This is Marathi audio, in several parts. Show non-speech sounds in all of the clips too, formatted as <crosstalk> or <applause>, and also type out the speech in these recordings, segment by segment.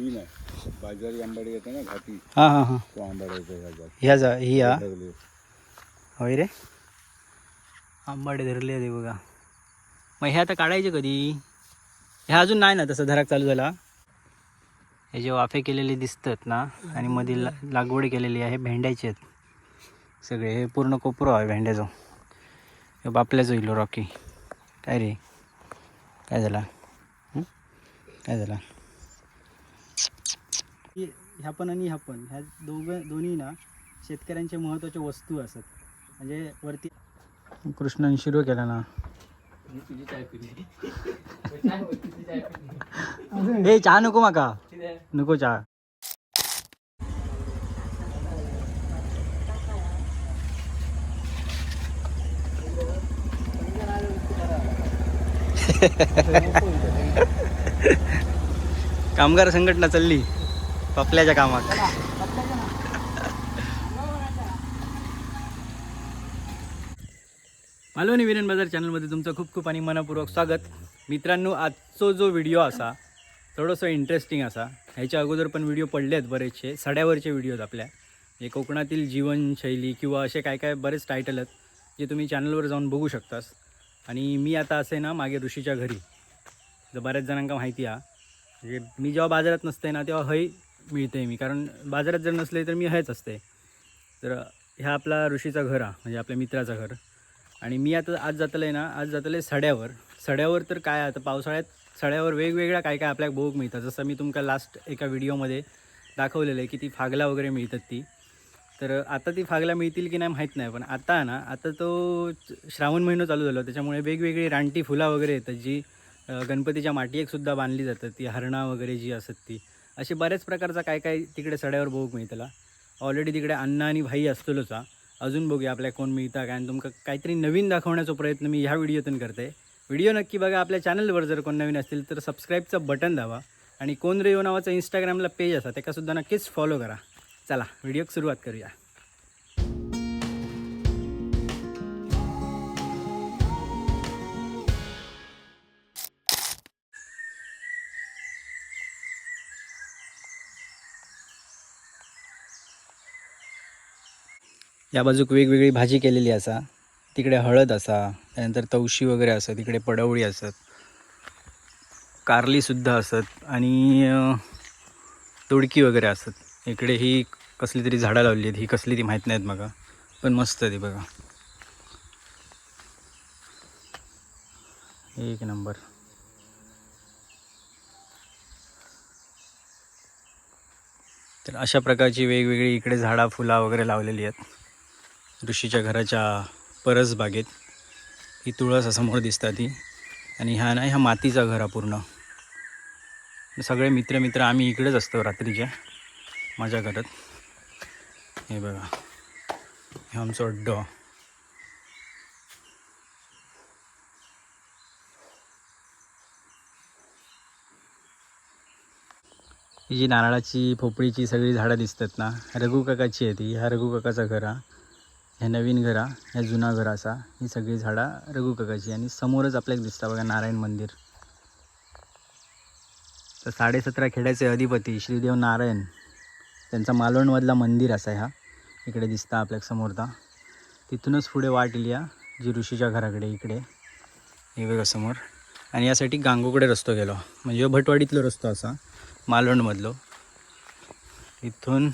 बी नाही बाजारी आंबाडी येते ना घाटी. हां हां हां. तो आंबाडा येतो ह्याच्यात ह्या जा ही हा. लागले. होय रे. आंबाडे धरले ते बघा. मग हे आता काढायचे कधी? ह्या अजून नाही ना तसं धराक चालू झाला. हे जे वाफे केलेले दिसतात ना आणि मध्ये ला- लागवड केलेली आहे भेंड्याचे आहेत. सगळे हे पूर्ण कोपरो आहे भेंड्याचं. हे बापल्याचं इलो रॉकी. काय रे? काय झाला? काय झाला? ह्या पण आणि ह्या पण. ह्या दोघं दोन्ही ना शेतकऱ्यांच्या महत्त्वाच्या वस्तू असतात म्हणजे वरती कृष्णाने शिरो केला ना. हे चहा नको माका. नको चहा. <laughs> कामगार संघटना चालली. पपल्याच्या कामात. मालवणी विरेन बाजार चॅनलमध्ये तुमचं खूप खूप आणि मनपूर्वक स्वागत. मित्रांनो आजचो जो व्हिडिओ असा थोडंसं इंटरेस्टिंग असा. ह्याच्या अगोदर पण व्हिडिओ पडले आहेत बरेचसे सड्यावरचे व्हिडिओ आहेत आपल्या. हे कोकणातील जीवनशैली किंवा असे काय काय बरेच टायटल आहेत जे तुम्ही चॅनलवर जाऊन बघू शकतास. आणि मी आता असे ना मागे ऋषीच्या घरी. जर बऱ्याच जणांका माहिती आहे म्हणजे मी जेव्हा बाजारात नसते ना तेव्हा हय मिळते मी. कारण बाजारात जर नसले तर मी हयच असते. तर ह्या आपला ऋषीचा घर हा म्हणजे आपल्या मित्राचं घर. आणि मी आता आज जातलं आहे ना आज जातलं आहे सड्यावर. सड्यावर तर काय आता पावसाळ्यात सड्यावर वेगवेगळ्या काय काय आपल्याला भोग मिळतात. जसं मी तुमका लास्ट एका व्हिडिओमध्ये दाखवलेलं आहे की ती फागला वगैरे मिळतात ती. तर आता ती फागला मिळतील की नाही माहीत नाही पण आता ना आता तो श्रावण महिना चालू झाला. त्याच्यामुळे वेगवेगळी रानटी फुला वगैरे येतात जी गणपतीच्या माटियेकसुद्धा बांधली जातात ती हरणा वगैरे जी असतात ती. असे बऱ्याच प्रकारचा काय काय तिकडे सड्यावर भोग मिळतला. ऑलरेडी तिकडे अण्णा आणि भाई असतलोच अजून बघूया आपल्या कोण मिळता काय. आणि तुमका काहीतरी नवीन दाखवण्याचा प्रयत्न मी ह्या व्हिडिओतून करते व्हिडिओ नक्की बघा आपल्या चॅनलवर जर कोण नवीन असतील तर सबस्क्राईबचं बटन दावा आणि कोण रेयो नावाचं इंस्टाग्रामला पेज असा त्याकासुद्धा नक्कीच फॉलो करा. चला व्हिडिओक सुरुवात करूया. या बाजूक वेगवेगळी भाजी केलेली असा. तिकडे हळद असा त्यानंतर तवशी वगैरे असत तिकडे पडवळी असत कारलीसुद्धा असत आणि तुडकी वगैरे असत. इकडे ही कसली तरी झाडं लावली आहेत ही कसली ती माहीत नाहीत मग पण मस्त ती बघा. एक नंबर. तर अशा प्रकारची वेगवेगळी इकडे झाडा फुला वगैरे लावलेली आहेत. ऋषीच्या घराच्या परस बागेत ही तुळस समोर दिसतात ती आणि ह्या ना ह्या मातीचा घर हा पूर्ण. सगळे मित्र मित्र आम्ही इकडेच असतो रात्रीच्या माझ्या घरात. हे बघा. हे आमचं अड्डो. ही जी नारळाची पोपळीची सगळी झाडं दिसतात ना रघुकाकाची आहे ती ह्या रघुकाकाचा घर हा. ह्या नवीन घरा ह्या जुना घर असा. ही सगळी झाडं रघु काकाची आणि समोरच आपल्याला दिसता बघा नारायण मंदिर. तर साडेसतरा खेड्याचे अधिपती श्रीदेव नारायण. त्यांचा मालवणमधला मंदिर असा ह्या इकडे दिसता आपल्या समोरता तिथूनच पुढे वाट इली हा, जी ऋषीच्या घराकडे इकडे. हे बघा समोर. आणि यासाठी गांगोकडे रस्तो गेलो. म्हणजे भटवाडीतलो रस्तो असा मालवणमधलो. इथून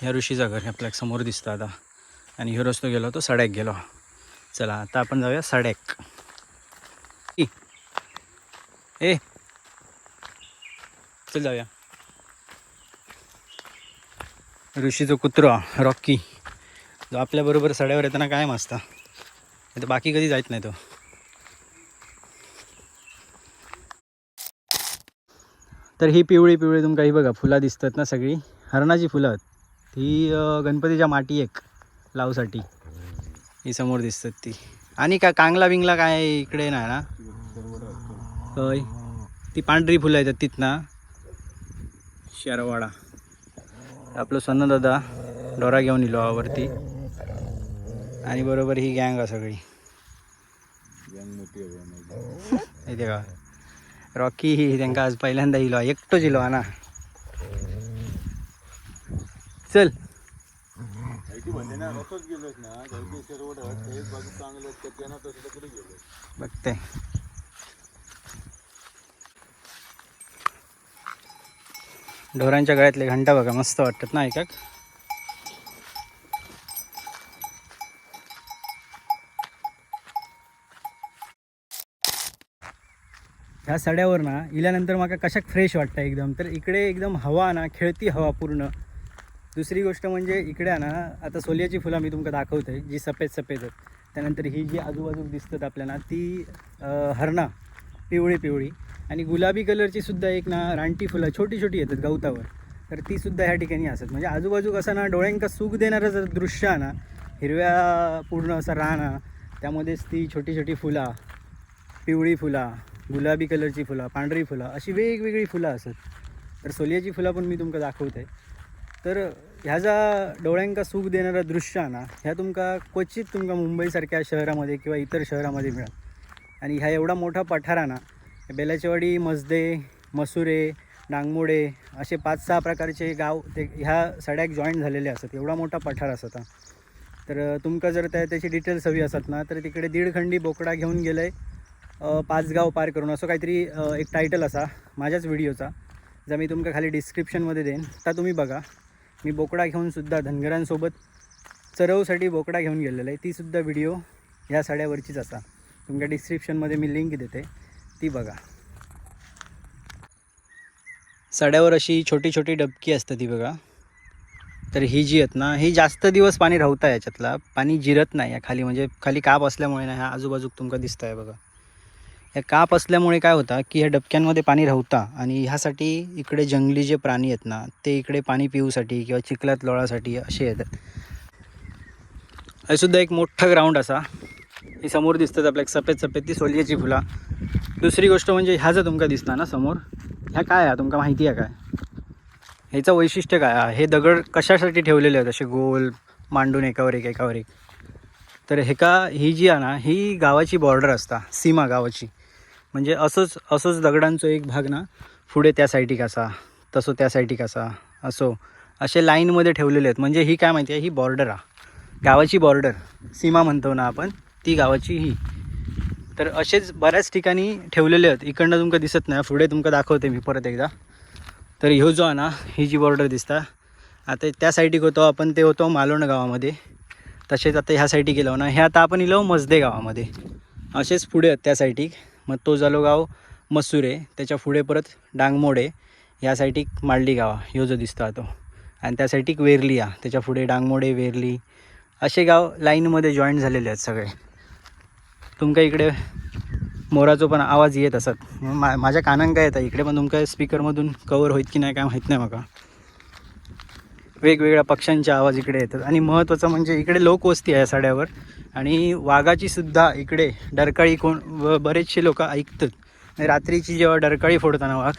ह्या ऋषीचा घर आपल्यासमोर दिसतं आता. आणि ह्यो रस्तो गेलो होतो सड्याक गेलो. चला आता आपण जाऊया सड्याक ए. चल जाऊया. ऋषीचं कुत्रा रॉकी. जो आपल्याबरोबर सड्यावर येताना काय मस्ता तर बाकी कधी जायत नाही तो. तर ही पिवळी पिवळी तुमका ही बघा फुलं दिसतात ना सगळी. हरणाची फुलं ही गणपतीच्या माटी एक. लावसाठी. ही समोर दिसतात ती. आणि का कांगला बिंगला काय इकडे नाही ना होय. ती पांढरी फुलं येतात तिथना. शेरवाडा. आपलं सोनं दादा डोरा घेऊन इलो वरती आणि बरोबर ही गँग आहे सगळी. गँग का? रॉकी ही त्यांका आज पहिल्यांदा येलो एकटोच इलो हा ना. चल. ना गेलोच ना. बाजू तसं गेलो बघते. ढोरांच्या गळ्यातले घंटा बघा मस्त वाटतात ना ऐकाक ह्या सड्यावर ना इल्यानंतर मला कशाक फ्रेश वाटतं एकदम. तर इकडे एकदम हवा ना खेळती हवा पूर्ण. दुसरी गोष्ट म्हणजे इकडे ना आता सोलियाची फुलं मी तुमका दाखवतोय जी सफेद सफेद आहेत. त्यानंतर ही जी आजूबाजू दिसतात आपल्याला ती हरणा पिवळी पिवळी. आणि गुलाबी कलरची सुद्धा एक ना रानटी फुलं छोटी छोटी येतात गवतावर. तर ती सुद्धा ह्या ठिकाणी असतात. म्हणजे आजूबाजू कसं ना डोळ्यांका सुख देणारं जर दृश्य आहे ना हिरव्या पूर्ण असं रान त्यामध्येच ती छोटी छोटी फुला पिवळी फुला गुलाबी कलरची फुलं पांढरी फुलं अशी वेगवेगळी फुलं असतात. तर सोलियाची फुलं पण मी तुमका दाखवते तर ह्या ज्या डोळ्यांका सुख देणाऱ्या दृश्य आहे ना ह्या तुमका क्वचित तुमका मुंबईसारख्या शहरामध्ये किंवा इतर शहरामध्ये मिळेल. आणि ह्या एवढा मोठा पठार ना बेलाचेवाडी मजदे मसुरे नांगमोडे असे पाच सहा प्रकारचे गाव ते ह्या सड्याक जॉईंट झालेले असतात. एवढा मोठा पठार असत. तर तुमका जर त्या त्याची डिटेल्स हवी असत ना तर तिकडे दीड खंडी बोकडा घेऊन गेलं आहे पाच गाव पार करून. असं काहीतरी एक टायटल असा माझ्याच व्हिडिओचा जर मी तुमका खाली डिस्क्रिप्शनमध्ये देईन. तर तुम्ही बघा. मी बोकडा घेऊन सुद्धा धनगरांसोबत चरवसाठी बोकडा घेऊन गेलेला आहे. तीसुद्धा व्हिडिओ ह्या साड्यावरचीच असा. तुमच्या डिस्क्रिप्शनमध्ये मी लिंक देते. ती बघा. साड्यावर अशी छोटी छोटी डबकी असतं ती बघा. तर ही जी आहेत ना ही जास्त दिवस पाणी राहतं याच्यातला. पाणी जिरत नाही या खाली म्हणजे खाली काप असल्यामुळे ना ह्या आजूबाजूक तुमका दिसतं आहे बघा. या काप असल्यामुळे काय होतं की ह्या डबक्यांमध्ये पाणी राहता आणि ह्यासाठी इकडे जंगली जे प्राणी आहेत ना ते इकडे पाणी पिऊसाठी किंवा चिखलात लोळासाठी असे येतात हे सुद्धा एक मोठं ग्राउंड असा. ही समोर दिसतात आपल्या एक सफेद सफेद ती सोलियाची फुला. दुसरी गोष्ट म्हणजे ह्या जर तुमका दिसता ना समोर ह्या काय आहे? तुमका माहिती आहे काय? ह्याचं वैशिष्ट्य काय? आहे हे दगड कशासाठी ठेवलेले आहेत? असे गोल मांडून एकावर एक एकावर एक. तर हे का ही जी आहे ना ही गावाची बॉर्डर असता सीमा गावाची. म्हणजे असंच असंच दगडांचो एक भाग ना. पुढे त्या साईडीक असा तसो त्या साईडीक असा. असो असे लाईनमध्ये ठेवलेले आहेत. म्हणजे ही काय माहिती आहे? ही बॉर्डर हा गावाची बॉर्डर सीमा म्हणतो ना आपण ती गावाची ही. तर असेच बऱ्याच ठिकाणी ठेवलेले आहेत. इकडनं तुमका दिसत नाही. पुढे तुमका दाखवते मी परत एकदा. तर ह्यो जो आहे ना ही जी बॉर्डर दिसता आता त्या साईडीक होतो आपण ते होतो मालोण गावामध्ये. तसेच आता ह्या साईटी गेलो ना हे आता आपण इलो मजदे गावामध्ये. असेच पुढे आहेत त्या साईडीक. मग तो झालो गाव मसुरे त्याच्या पुढे परत डांगमोडे ह्या साईडीक गाव गावा ह्यो जो दिसतो तो आणि त्या साईडीक वेरली हा त्याच्या पुढे डांगमोडे वेरली असे गाव लाईनमध्ये जॉईन झालेले आहेत सगळे. तुमका इकडे मोराचो पण आवाज येत असत मा माझ्या कानांक काय येतं इकडे पण तुमका स्पीकरमधून कवर होईत की नाही काय माहीत नाही मला वेगवेगळ्या पक्ष्यांचे आवाज इकडे येतात. आणि महत्त्वाचं म्हणजे इकडे लोकवस्ती आहे साड्यावर. आणि वाघाची सुद्धा इकडे डरकाळी कोण बरेचसे लोक ऐकतात. रात्रीची जेव्हा डरकाळी फोडताना वाघ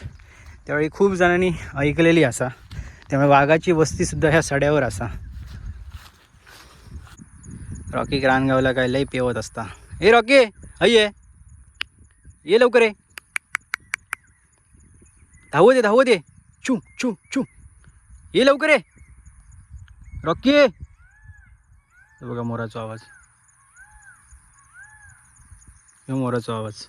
त्यावेळी खूप जणांनी ऐकलेली असा. त्यामुळे वाघाची वस्तीसुद्धा ह्या सड्यावर असा. रॉकी रानगावला काय लई पेवत असता. हे रॉकी! ये ये लवकर ये. धावू दे धावू दे. चू चू चू. ये लवकर आहे रॉकी! हे बघा मोराचा आवाज. हे मोराचा आवाज.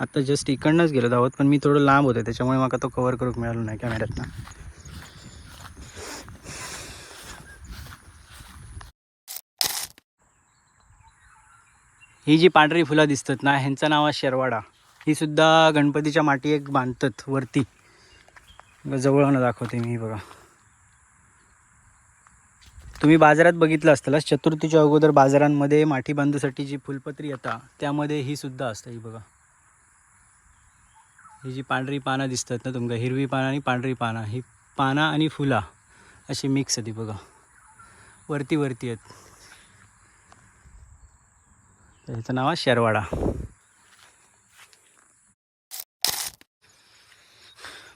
आत्ता जस्ट इकडनंच गेलो धावत पण मी थोडं लांब होते त्याच्यामुळे मला तो कवर करूक मिळालो नाही कॅमेऱ्यातनं ही जी पांढरी फुलं दिसतात ना ह्यांचं नाव आहे शेरवाडा. ही सुद्धा गणपतीच्या माटी एक बांधतात वरती. जवळनं दाखवते मी बघा. तुम्ही बाजारात बघितलं असताल चतुर्थीच्या अगोदर बाजारांमध्ये माठी बांधूसाठी जी फुलपत्री येतात त्यामध्ये ही सुद्धा असतं ही बघा. ही जी पांढरी पानं दिसतात ना तुमका हिरवी पानं आणि पांढरी पानं ही पानं आणि फुला अशी मिक्स आहे ती बघा. वरती वरती आहेत. तर ह्याचं नाव आहे शेरवाडा.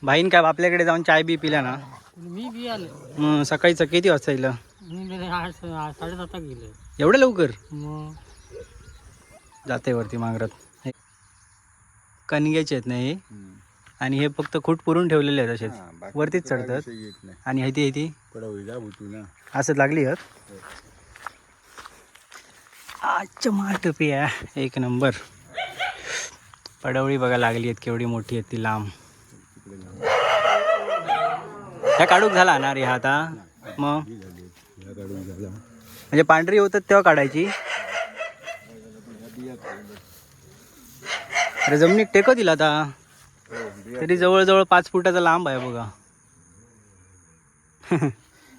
भाईन काय आपल्याकडे जाऊन चाय बी पिल्या ना? मी बी आलो. सकाळीचं किती वाजता येईल? मी साडेसातला गेले. एवढं लवकर? मग? जाते वरती मांगरात. हे. कणग्याचे आहेत ना हे? आणि हे फक्त खूट पुरून ठेवलेले आहेत असेच. हा, वरतीच चढतात. आणि ह्याती ह्याती कडवळी जा भुतू ना. असं लागली आहेत? आजच्या माटपिया एक नंबर. पडवळी बघा लागली आहेत केवढी मोठी आहेत ती लांब. ह्या काढूक झाला ना रे हा आता मग? ही काढून म्हणजे पांढरी होतात तेव्हा काढायची. अरे जमिनीत टेक दिला आता. तरी जवळजवळ पाच फुटाचा लांब आहे बघा.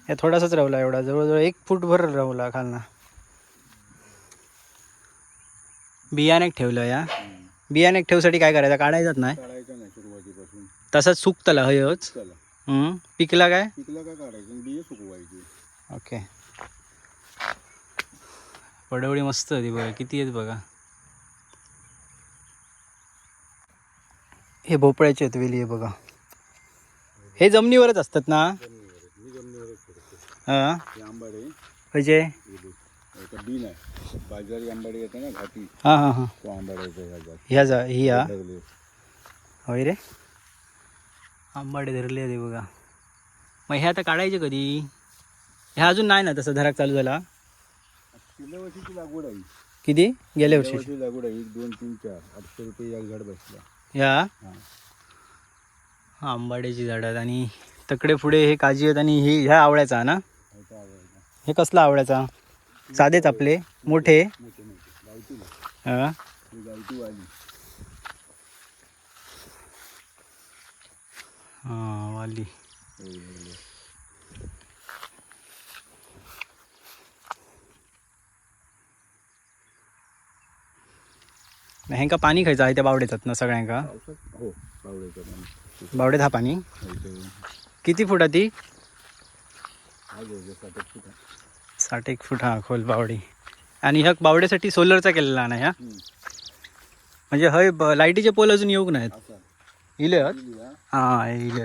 हे थोडासाच राहला एवढा. जवळजवळ एक फूट भर राहला खालना. बियाणेक ठेवलं या. बियाणेक ठेवसाठी काय करायचं? काढायचं नाही. तसाच सुकतला हयच. पिकला काय? पिकला का काढायचं? बिया सुकवायची. ओके. पडवळी मस्त होती बघा किती आहेत बघा. हे भोपळ्याचे आहेत वेली आहे बघा. हे जमिनीवरच असतात ना? हा? आंबाडे. म्हणजे? बीन आहे. बाजारी आंबाडे येते ना घाटी. हा हा हा. तो आंबाडा ह्या जा ही हा? होय रे. आंबाडे धरले ते बघा. मग हे आता काढायचे कधी? ह्या अजून नाही ना तसं धराक चालू झाला गेल्या वर्षीची लागवड आहे. किती? गेल्या गेल्या वर्षी वर्षी लागवड आहे. एक दोन तीन चार. आठशे रुपये एक झाड बसला. ह्या हा. आंबाड्याची झाडं आहेत आणि तकडे पुढे हे काजी आहेत आणि हे ह्या आवळ्याचा ना? ह्याचा हे कसला आवळ्याचा? साधेच आपले? मोठे? मोठे मोठे. गावठी. ना हा? ही गावठी वाली. हा, वाली. हो, हो, हो. ह्यांका पाणी खायचं आहे त्या बावड्यातात ना सगळ्यांका हो बावड्यात हा पाणी? किती फुटा ती? आहे. साठ एक फूट हा खोल बावडी. आणि ह्या बावड्यासाठी सोलरचा केलेला ना ह्या. म्हणजे हय लाईटीचे पोल अजून येऊक नाहीत. इले हा. इले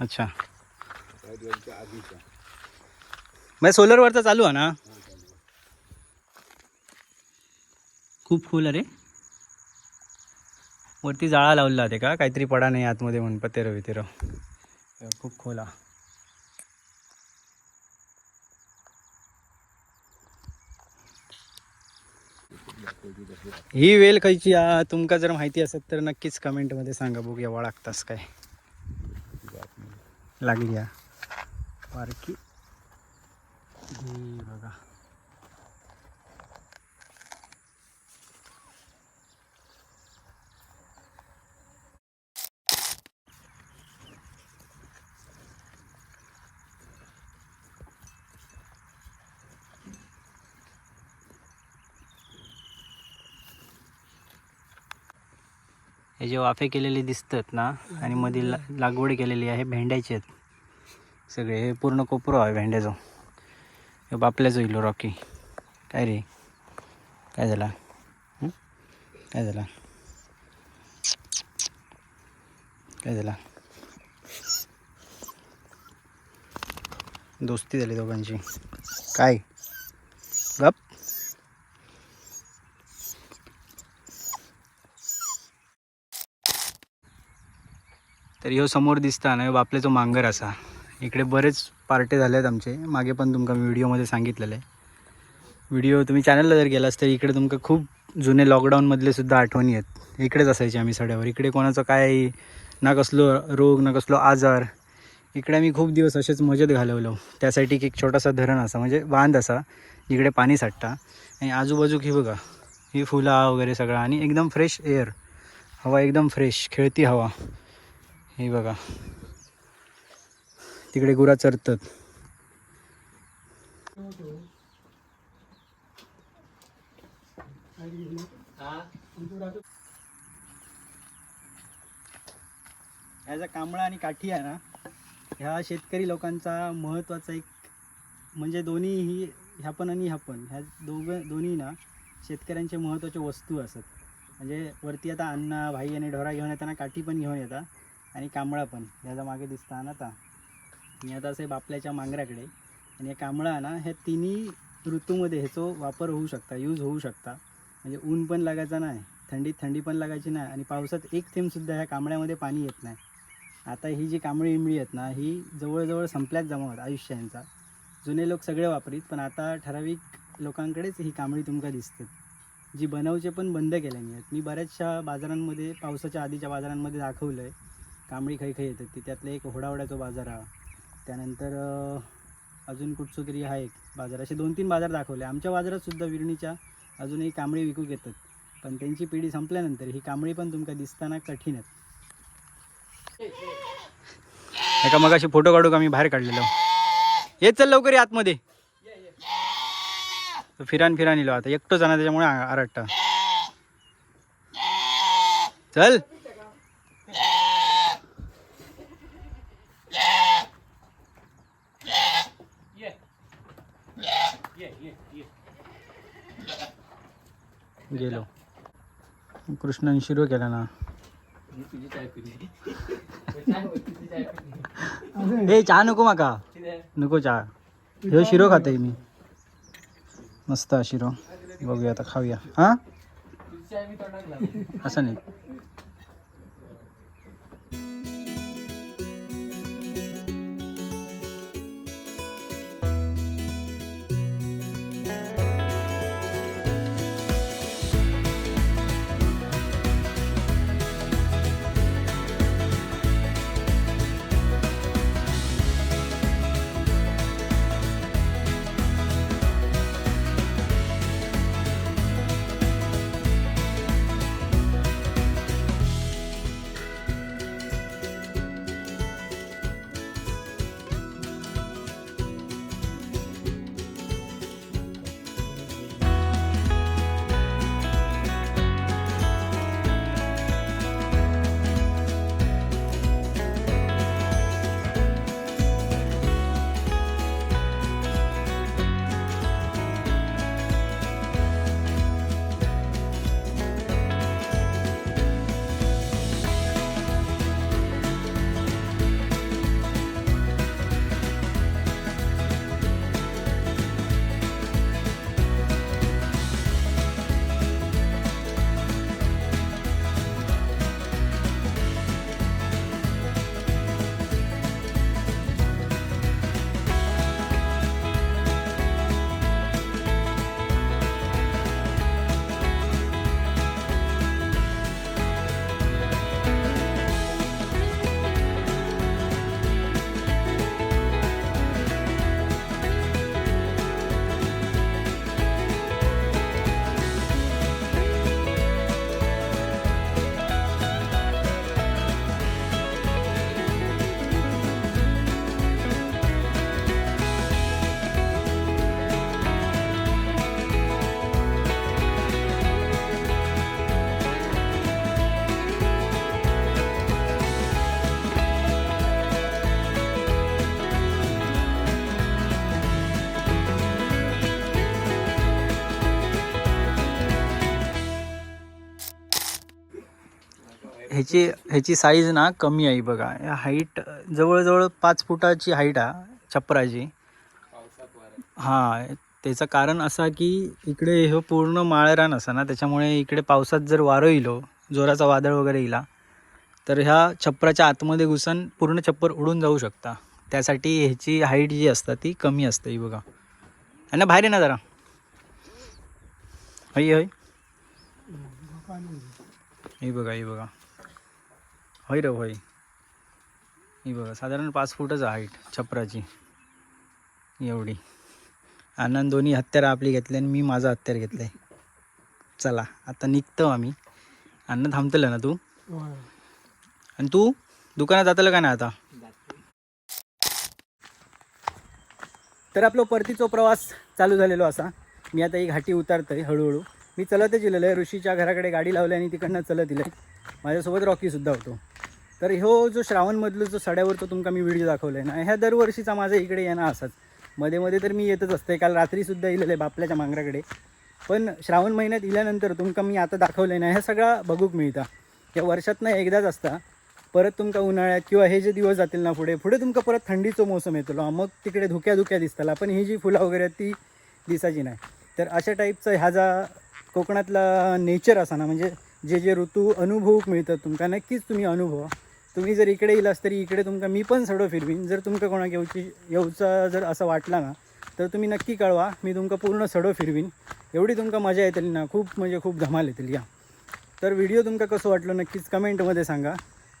अच्छा. म्हणजे सोलरवरचा चालू आहे ना हा चालू आहे. खूप खोल अरे वरती जाळा लावला ते का? काहीतरी पडा नाही आतमध्ये म्हणून पतेर बितेर खूप खोल हा ही वेल खायची तुमका जर माहिती असेल तर नक्कीच कमेंटमध्ये सांगा बघूया वळागतास काय? लागली या. बारकी. बघा. हे जे वाफे केलेले दिसतात ना आणि मध्ये ला- लागवड केलेली आहे भेंड्याचे आहेत. सगळे हे पूर्ण कोपरो आहे भेंड्याचं. हे बापल्याचं इलो हो, रॉकी काय रे? काय झाला? काय झाला? काय झाला? दोस्ती झाली दोघांची. काय? तर ह्यो समोर दिसता ना ह्यो बापल्याचो मांगर असा इकडे बरेच पार्टे झाले आहेत आमचे. मागे पण तुमका मी व्हिडिओमध्ये सांगितलेलं आहे. व्हिडिओ तुम्ही चॅनलला जर गेलास तर इकडे तुमका खूप जुने लॉकडाऊनमधले सुद्धा आठवणी आहेत. इकडेच असायचे आम्ही सड्यावर. इकडे कोणाचं काय ना कसलो रोग ना कसलो आजार. इकडे आम्ही खूप दिवस असेच मजेत घालवलो. त्यासाठी एक छोटासा धरण असा म्हणजे बांध असा. जिकडे पाणी साठता. आणि आजूबाजूक ही बघा ही फुलं वगैरे सगळं. आणि एकदम फ्रेश एअर हवा एकदम फ्रेश खेळती हवा. हे बघा. तिकडे गुरा चरतात. ह्याचा कांबळा आणि काठी आहे ना ह्या शेतकरी लोकांचा महत्त्वाचा एक म्हणजे दोन्ही ही ह्या पण आणि ह्या पण. ह्या दोघं दोन्ही ना शेतकऱ्यांचे महत्त्वाचे वस्तू असतात. म्हणजे वरती आता अण्णा भाई आणि ढोरा घेऊन येताना काठी पण घेऊन येतात. आणि कांबळा पण. ह्याच्या मागे दिसता ना आता. मी आता असे बापल्याच्या मांगराकडे आणि हे कांबळा ना ह्या तिन्ही ऋतूमध्ये ह्याचो वापर होऊ शकता यूज होऊ शकता. म्हणजे ऊन पण लागायचा नाही थंडीत थंडी पण लागायची नाही आणि पावसात एक थेंबसुद्धा ह्या कांबळ्यामध्ये पाणी येत नाही. आता ही जी कांबळी इमळी आहेत ना ही जवळजवळ संपल्याच जमावत आयुष्य यांचा जुने लोक सगळे वापरीत पण आता ठराविक लोकांकडेच ही कांबळी तुमका दिसते. जी बनवचे पण बंद केल्याने आहेत. मी बऱ्याचशा बाजारांमध्ये पावसाच्या आधीच्या बाजारांमध्ये दाखवलं आहे कांबळी खै खै येतात. ती त्यातलं एक होडावड्याचा बाजार हा. त्यानंतर अजून कुठचं तरी हा एक बाजार. असे दोन तीन बाजार दाखवले. आमच्या बाजारात सुद्धा विरणीच्या अजूनही कांबळी विकू घेतात. पण त्यांची पिढी संपल्यानंतर ही कांबळी पण तुमका दिसताना कठीण आहेत एका मग अशी फोटो काढू का मी बाहेर काढलेलो. येत चल लवकर आतमध्ये. तो फिरान फिरान येलो आता. एकटो जाणार त्याच्यामुळे आरटता चल गेलो कृष्णाने शिरो केला ना. ए चहा नको माका. नको चहा. ह्यो शिरो खाते मी. मस्त शिरो. बघूया आता खाऊया. हा? असं नाही. ह्याची ह्याची साईज ना कमी आहे बघा. या हाईट जवळजवळ पाच फुटाची हाईट हा छपराची हां त्याचं कारण असा की इकडे हे पूर्ण माळरान असा ना त्याच्यामुळे इकडे पावसात जर वारं येलो जोराचा वादळ वगैरे येला तर ह्या छपराच्या आतमध्ये घुसन पूर्ण छप्पर उडून जाऊ शकता. त्यासाठी ह्याची हाईट जी असता ती कमी असते ही बघा आणि बाहेर ये ना जरा. हय हय ही बघा ही बघा. होय रे होय ही बघा साधारण पाच फुटच हाईट छपराची. एवढी. आनंद दोन्ही हत्यारं आपली घेतली आणि मी माझं हत्यार घेतलंय. चला आता निघतो आम्ही. अन्न थांबतलं ना तू? आणि तू? दुकानात जातलं का नाही आता? तर आपला परतीचा प्रवास चालू झालेलो असा. मी आता ही घाटी उतारतोय हळूहळू. मी चलतच गेलेलो आहे. ऋषीच्या घराकडे गाडी लावली आणि तिकडनं चलत इले माझ्यासोबत रॉकीसुद्धा होतो. तर ह्यो जो श्रावणमधलो जो सड्यावर तो तुमका मी व्हिडिओ दाखवला आहे ना ह्या दरवर्षीचा माझा इकडे येणं असाच. मध्ये मध्ये तर मी येतच असते काल रात्रीसुद्धा इलेलं आहे बापल्याच्या मांगराकडे. पण श्रावण महिन्यात इल्यानंतर तुमका मी आता दाखवलं आहे ना ह्या सगळा बघूक मिळता. या वर्षातनं एकदाच असता. परत तुमका उन्हाळ्यात किंवा हे जे दिवस जातील ना पुढे पुढे तुमका परत थंडीचो मोसम येतो मग तिकडे धुक्या धुक्या दिसताला पण ही जी फुलं वगैरे आहेत ती दिसायची नाही. तर अशा टाईपचा ह्या जा कोकणातला नेचर असा ना म्हणजे जे जे ऋतू अनुभवूक मिळतात तुमका नक्कीच तुम्ही अनुभवा. तुम्ही जर इकडे येलास तरी इकडे तुमका मी पण सडो फिरवीन. जर तुमका कोणाक येऊची येऊचा जर असं वाटला ना तर तुम्ही नक्की कळवा. मी तुमका पूर्ण सडो फिरवीन. एवढी तुमका मजा येतली ना. खूप म्हणजे खूप धमाल येतली या. तर व्हिडिओ तुमका कसं वाटलं नक्कीच कमेंटमध्ये सांगा.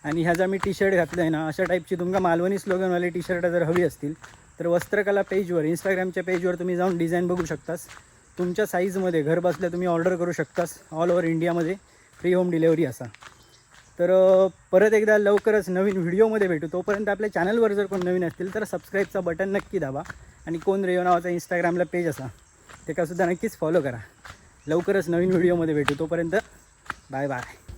आणि ह्याचा मी टी शर्ट घातलं आहे ना अशा टाईपची तुमका मालवणी स्लोगनवाले टी शर्ट जर हवी असतील तर वस्त्रकला पेजवर इंस्टाग्रामच्या पेजवर तुम्ही जाऊन डिझाईन बघू शकतास. तुमच्या साईजमध्ये घर बसल्या तुम्ही ऑर्डर करू शकतास ऑल ओव्हर इंडियामध्ये फ्री होम डिलेवरी असा. तर परत एकदा लवकरच नवीन व्हिडिओमध्ये भेटू. तोपर्यंत आपल्या चॅनलवर जर कोण नवीन असतील तर सबस्क्राईबचा बटन नक्की दाबा आणि कोण रेओ नावाचा इंस्टाग्रामला पेज असा ते कासुद्धा नक्कीच फॉलो करा. लवकरच नवीन व्हिडिओमध्ये भेटू. तोपर्यंत बाय बाय